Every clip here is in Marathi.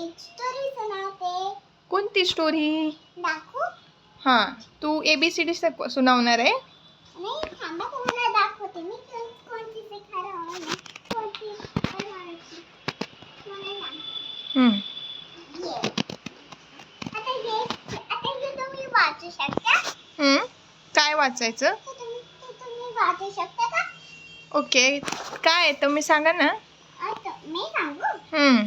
एक स्टोरी सुनावते. कोणती स्टोरी दाखवू? हां तू ए बी सी डी सुनावणार आहे. नाही थांबा तुम्हाला दाखवते. मी कोण- कोणती शिकार ना कोणती. हम्म. ये. आता हे आता हे तुम्ही वाचू शकता. हम्म. काय वाचायचं? हे तुम्ही हे तुम्ही वाचू शकता का? ओके. काय आहे? तुम्ही सांगा ना. आता मी सांगू? हम्म.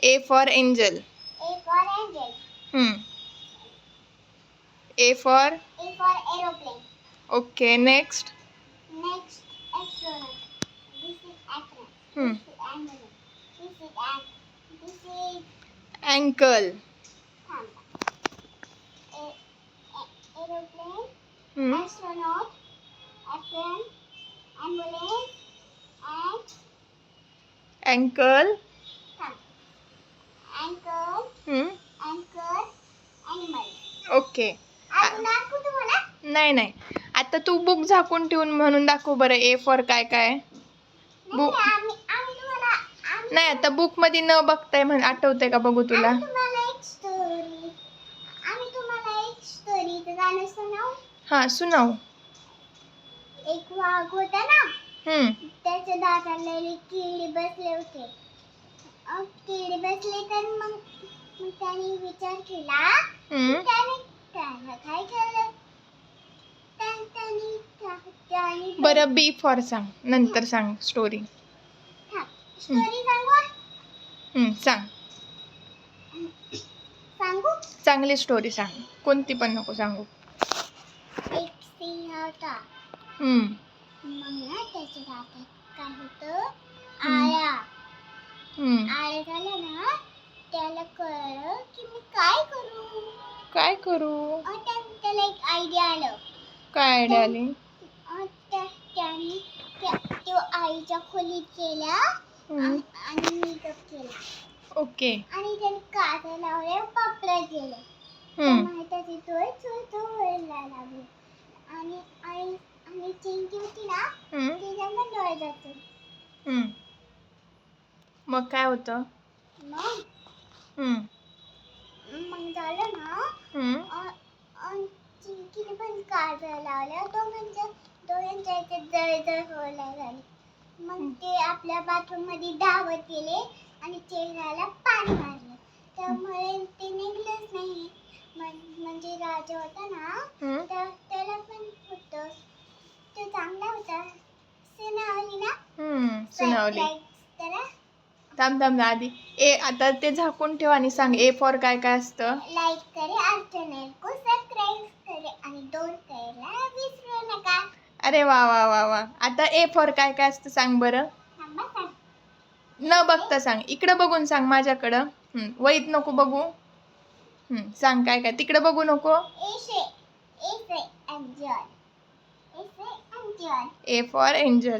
A for angel. A for angel. Hmm. A for? A for aeroplane. Okay, next. Next, astronaut. This is astronaut. Hmm. This is ambulance. This is an This is... Ankle. Hmm. Astronaut. Airplane. Ambulance. And... Ankle. Okay? नाही नाही. आता तू बुक झाकून ठेवून म्हणून दाखव बरं ए फॉर काय काय. नाही, बु- आम्ही आम्ही तुम्हाला आम्ही नाही आता बुकमध्ये न बघताय म्हण आठवतंय का बघू तुला? हा सुनाव. एक वाघ होता ना? त्याच्या दाताला किडी बसले होते. किडी बसले तर मग मग त्याने विचार केला. हम्म. त्याने त्याला काय केलं? त्या- त्याने त्या- त्याने बरं बी फॉर सांग नंतर सांग स्टोरी स्टोरी सांगू? सांग. सांगू? चांगली स्टोरी सांग. कोणती पण नको सांगू. एक सिंह होता. हम्म. मग ना त्याच्या दातात काय होतं? आळ्या आळ्या झाल्या ना त्याला कळलं की मी काय करू? काय करू? अं, त्या- त्याला एक आयडिया आलं. काय आयडिया आली? अं, त्या- त्याने त्या- तो आईच्या खोलीत गेला हम्म. आणि मेकअप केला. ओके. आणि त्याने काचा लावल्या पापड्या गेले हम्म. चोळतो व्हायला लागले. आणि आई आणि चिंकी होती ना हम्म. तिच्या पण डोळे जाते हम्म. मग काय होतं? मग? हम्म. मग झालं ना? हम्म. अं, अं, चिंकीने पण काजळ लावल्या. दोघांच्या दोघांच्या याच्यात जळजळ व्हायला झाली मग ते आपल्या बाथरूममध्ये धावत गेले आणि चेहऱ्याला पाणी मारलं. त्यामुळे ते निघलंच नाही. म्हण- म्हणजे राजा होता ना हम्म. त्या- त्याला पण होतं. तो चांगला होता. सुनावली ना? हम्म सुनावली. Like थांब थांब आधी. ए आता ते झाकून ठेव आणि सांग ए फॉर काय काय असतं? लाईक करे को सबस्क्राईब करे आणि दोन करायला विसरू नका. अरे वा वा वा वा. आता ए फॉर काय काय असतं सांग बरं. थांबा सांग न बघता सांग. इकडं बघून सांग माझ्याकडं. वहीत नको बघू. हम्म, सांग काय काय. तिकडं बघू नको. Essay essay enjoy essay enjoy A for angel